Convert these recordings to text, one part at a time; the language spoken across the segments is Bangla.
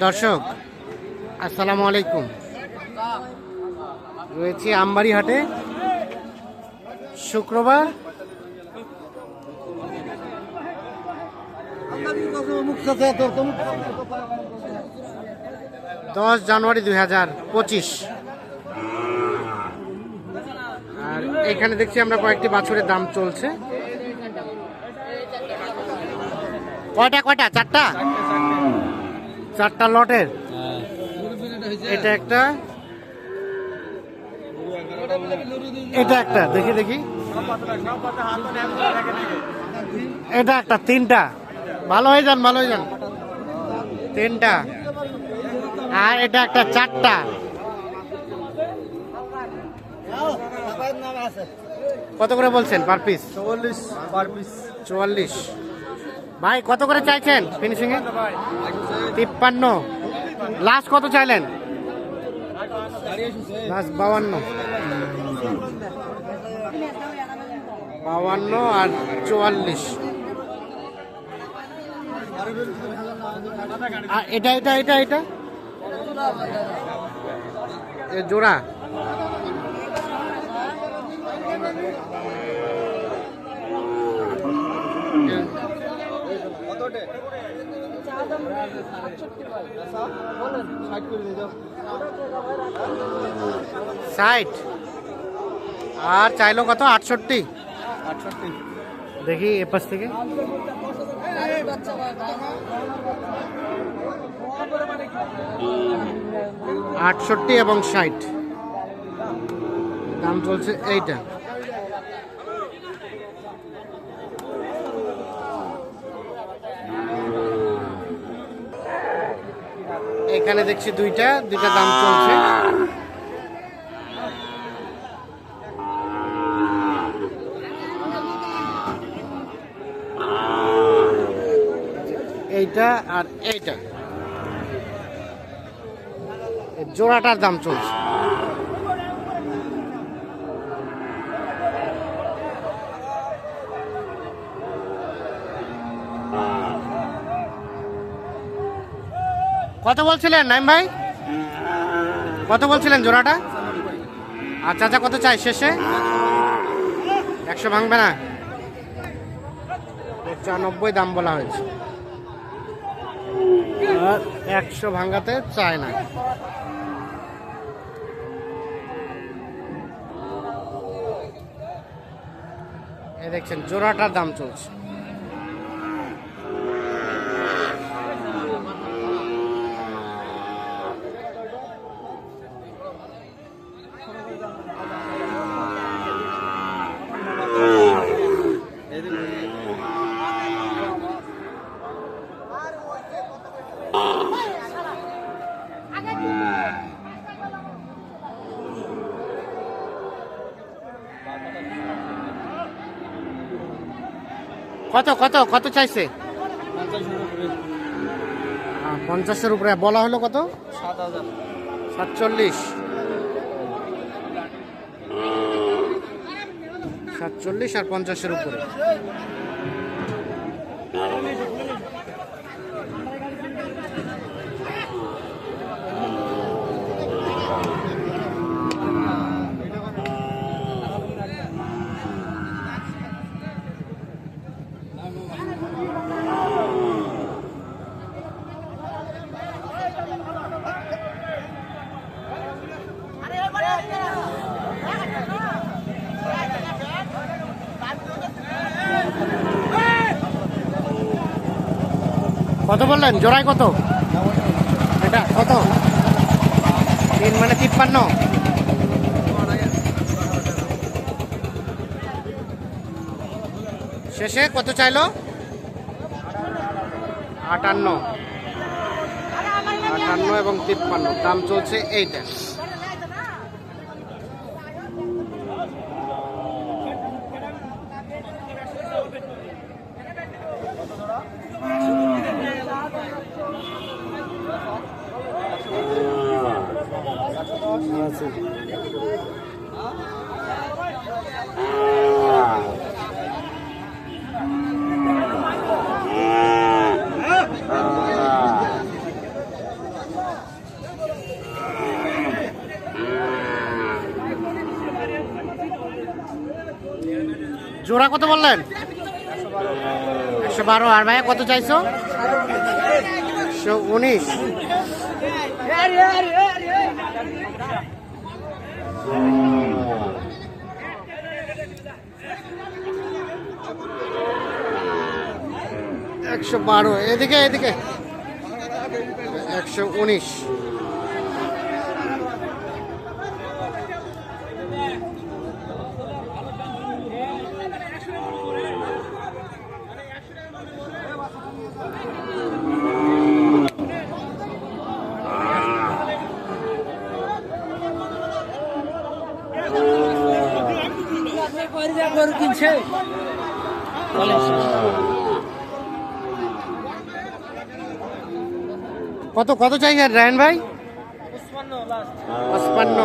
দর্শক, আসসালামু আলাইকুম। রয়েছে আমবাড়ি হাটে শুক্রবার। দশ জানুয়ারি দুই হাজার পঁচিশ। আর এখানে দেখছি আমরা কয়েকটি বাছুরের দাম চলছে। কয়টা কয়টা? চারটা? চারটা লটের? এটা একটা। এটা একটা দেখি দেখি। এটা একটা তিনটা। ভালো হয়ে যান ভালো হয়ে যান। তিনটা। আর এটা একটা চারটা। কত করে বলছেন পার পিস পার পিস চুয়াল্লিশ। ভাই কত করে চাইছেন ফিনিশিং এ? তিপ্পান্ন। লাস্ট কত চাইলেন? লাস্ট বাউান্ন বাউান্ন আর চুয়াল্লিশ। এটা এটা এটা এটা? জোড়া। ষাট। আর চাইলো কত? আটষট্টি। দেখি এপাশ থেকে। আটষট্টি এবং ষাট। দাম চলছে এইটা। এখানে দেখছি দুইটা দুইটা দাম চলছে। এইটা আর এইটা। জোড়াটার দাম চলছে। কত বলছিলেন, নাইম ভাই? কত বলছিলেন জোড়াটা? আর চাচা কত চাই শেষে? একশো ভাঙবে না? পঁচানব্বই দাম বলা হয়েছে। একশো ভাঙাতে চায় না। দেখছেন, জোড়াটার দাম চলছে। কত কত কত চাইছে? পঞ্চাশের উপরে। বলা হলো কত? সাতচল্লিশ। সাতচল্লিশ আর পঞ্চাশের উপরে। কত বললেন? জোড়ায় কত? এটা কত? তিন মানে তিপ্পান্ন। শেষে কত চাইলো? আটান্ন। আটান্ন এবং তিপ্পান্ন। দাম চলছে এইটা জোড়া কত বললেন? একশো বারো। আর ভাইয়া কত চাইছো? উনিশ। একশো বারো। এদিকে এদিকে। একশো উনিশ। কত কত চাইছেন রায়ন ভাই? পঁচপান্ন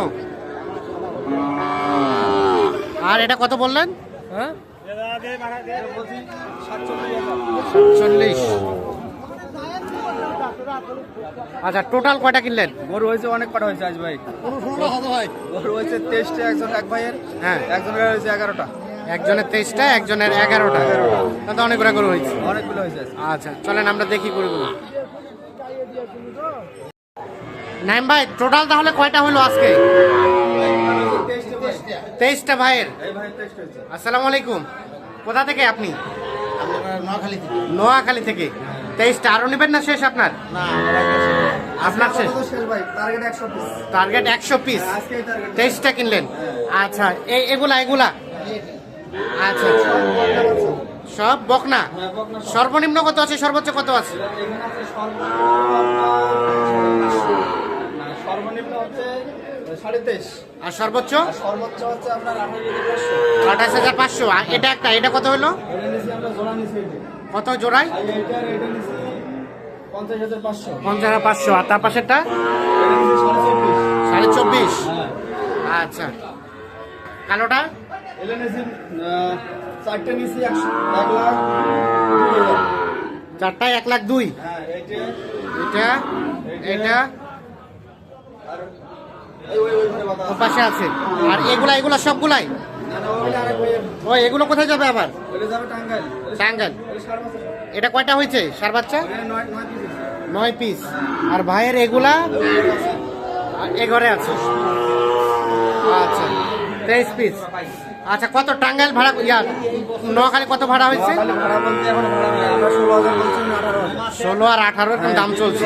আর এটা কত বললেন? হ্যাঁ? চল্লিশ আচ্ছা টোটাল কয়টা কিনলেন? গরু হয়েছে অনেক কটা হয়েছে আজ ভাই। গরু হয়েছে তেইশটা একজন এক ভাইয়ের। হ্যাঁ। একজনের হয়েছে এগারোটা। একজনের তেইশটা একজনের এগারোটা। তাতে অনেকগুলো গরু হয়েছে। অনেকগুলো হয়েছে আচ্ছা চলেন আমরা দেখি গরুগুলো নাইম ভাই টোটাল তাহলে কয়টা হলো আজকে? তেইশটা ভাইয়ের। আসসালামু আলাইকুম। কোথা থেকে আপনি? নোয়াখালী থেকে। নোয়াখালী থেকে। তেইশটা আরও নেবেন না শেষ আপনার? আপনার শেষ? টার্গেট একশো পিস টার্গেট তেইশটা কিনলেন। আচ্ছা এই এগুলা এগুলা? আচ্ছা সব বকনা। সর্বনিম্ন কত আছে? সর্বোচ্চ কত আছে? আর সর্বোচ্চ? আঠাশ হাজার পাঁচশো। এটা একটা এটা কত হলো। কত জোড়ায়? পঞ্চাশ হাজার পাঁচশো। আর তার পাশেরটা? সাড়ে চব্বিশ। সাড়ে চব্বিশ। হ্যাঁ। আচ্ছা। কালোটা? নিচ্ছি চারটে এক লাখ চারটায় এক লাখ দুই? হ্যাঁ এটা এটা পাশে আছে। আর এগুলা এগুলা সবগুলাই? ও এগুলো কোথায় যাবে আবার? পাঁচশো এটা কয়টা হয়েছে? সার বাচ্চা? নয় নয় পিস আর ভাইয়ের এগুলা? আর এ ঘরে আছে। আচ্ছা। তেইশ পিস আচ্ছা কত টাঙ্গাইল ভাড়া? ইয়ার নোয়াখালী কত ভাড়া হয়েছে? ষোলো আর আঠারো এরকম দাম চলছে।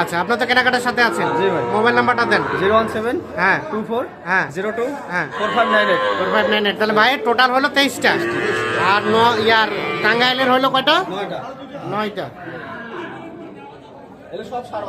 আচ্ছা আপনার তো কেনাকাটার সাথে আছেন। জি মোবাইল নাম্বারটা দেন। জিরো ওয়ান সেভেন হ্যাঁ। টু ফোর হ্যাঁ। জিরো টু হ্যাঁ। Four five nine eight. Four five nine eight. তাহলে ভাই টোটাল হলো তেইশটা। আর ন ইয়ার টাঙ্গাইলের হলো কয়টা? নয়টা। নয়টা। সব সার